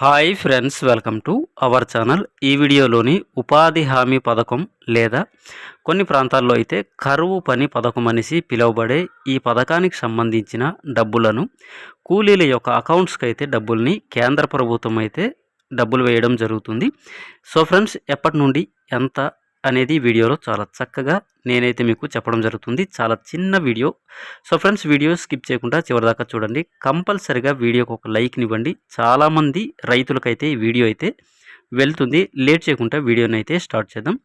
Hi friends welcome to our channel. ఈ వీడియోలోని ఉపాధి హామీ పథకం లేదా కొన్ని ప్రాంతాల్లో అయితే కరువు పని పథకం అనేసి పిలువబడే ఈ పథకానికి సంబంధించిన డబ్బులను కూలీల యొక్క అకౌంట్స్కి అయితే డబ్బుల్ని కేంద్ర ప్రభుత్వం అయితే డబ్బులు వేయడం జరుగుతుంది. సో ఫ్రెండ్స్ ఎప్పటి నుండి ఎంత అనేది వీడియోలో చాలా చక్కగా నేనైతే మీకు చెప్పడం జరుగుతుంది. చాలా చిన్న video. So friends video skip చేయకుండా చివరిదాకా చూడండి. కంపల్సరిగా వీడియోకి ఒక లైక్నివ్వండి చాలామంది రైతులకైతే ఈ వీడియో అయితే వెళ్తుంది. లేట్ చేయకుండా వీడియోని అయితే స్టార్ట్ చేద్దాం.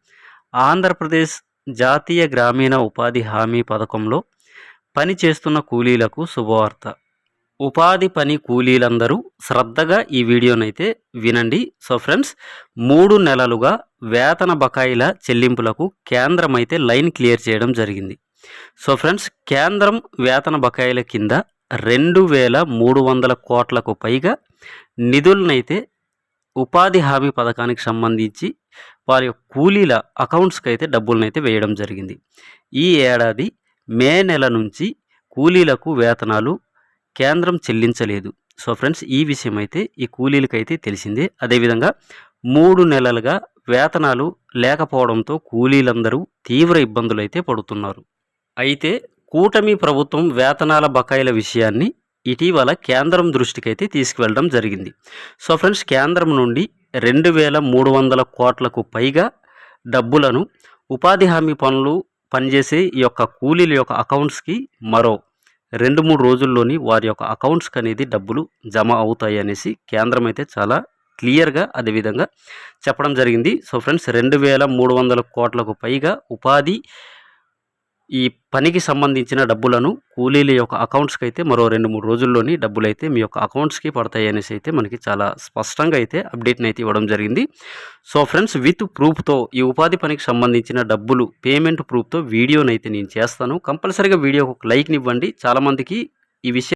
ఆంధ్రప్రదేశ్ జాతీయ గ్రామీణ ఉపాధి హామీ పథకంలో పని చేస్తున్న కూలీలకు శుభవార్త. ఉపాధి పని కూలీలందరూ శ్రద్ధగా ఈ వీడియోనైతే వినండి. సో ఫ్రెండ్స్ మూడు నెలలుగా వేతన బకాయిల చెల్లింపులకు కేంద్రం అయితే లైన్ క్లియర్ చేయడం జరిగింది. సో ఫ్రెండ్స్ కేంద్రం వేతన బకాయిల కింద రెండు వేల మూడు వందల కోట్లకు పైగా నిధులనైతే ఉపాధి హామీ పథకానికి సంబంధించి వారి యొక్క కూలీల అకౌంట్స్కి అయితే డబ్బులనైతే వేయడం జరిగింది. ఈ ఏడాది మే నెల నుంచి కూలీలకు వేతనాలు కేంద్రం చెల్లించలేదు. సో ఫ్రెండ్స్ ఈ విషయం అయితే ఈ కూలీలకైతే తెలిసిందే. అదేవిధంగా మూడు నెలలుగా వేతనాలు లేకపోవడంతో కూలీలందరూ తీవ్ర ఇబ్బందులు అయితే పడుతున్నారు. అయితే కూటమి ప్రభుత్వం వేతనాల బకాయిల విషయాన్ని ఇటీవల కేంద్రం దృష్టికైతే తీసుకువెళ్ళడం జరిగింది. సో ఫ్రెండ్స్ కేంద్రం నుండి రెండు వేల మూడు వందల కోట్లకు పైగా డబ్బులను ఉపాధి హామీ పనులు పనిచేసే ఈ యొక్క కూలీల యొక్క అకౌంట్స్కి మరో రెండు మూడు రోజుల్లోని వారి యొక్క అకౌంట్స్కి అనేది డబ్బులు జమ అవుతాయి అనేసి కేంద్రం అయితే చాలా క్లియర్గా అదేవిధంగా చెప్పడం జరిగింది. సో ఫ్రెండ్స్ రెండు వేల మూడు వందల కోట్లకు పైగా ఉపాధి ఈ పనికి సంబంధించిన డబ్బులను కూలీల యొక్క అకౌంట్స్కి అయితే మరో రెండు మూడు రోజుల్లోని డబ్బులు అయితే మీ యొక్క అకౌంట్స్కి పడతాయి అనేసి అయితే మనకి చాలా స్పష్టంగా అయితే అప్డేట్ని అయితే ఇవ్వడం జరిగింది. సో ఫ్రెండ్స్ విత్ ప్రూఫ్తో ఈ ఉపాధి పనికి సంబంధించిన డబ్బులు పేమెంట్ ప్రూఫ్తో వీడియోనైతే నేను చేస్తాను. కంపల్సరీగా వీడియోకి ఒక లైక్ని ఇవ్వండి. చాలామందికి ఈ విషయం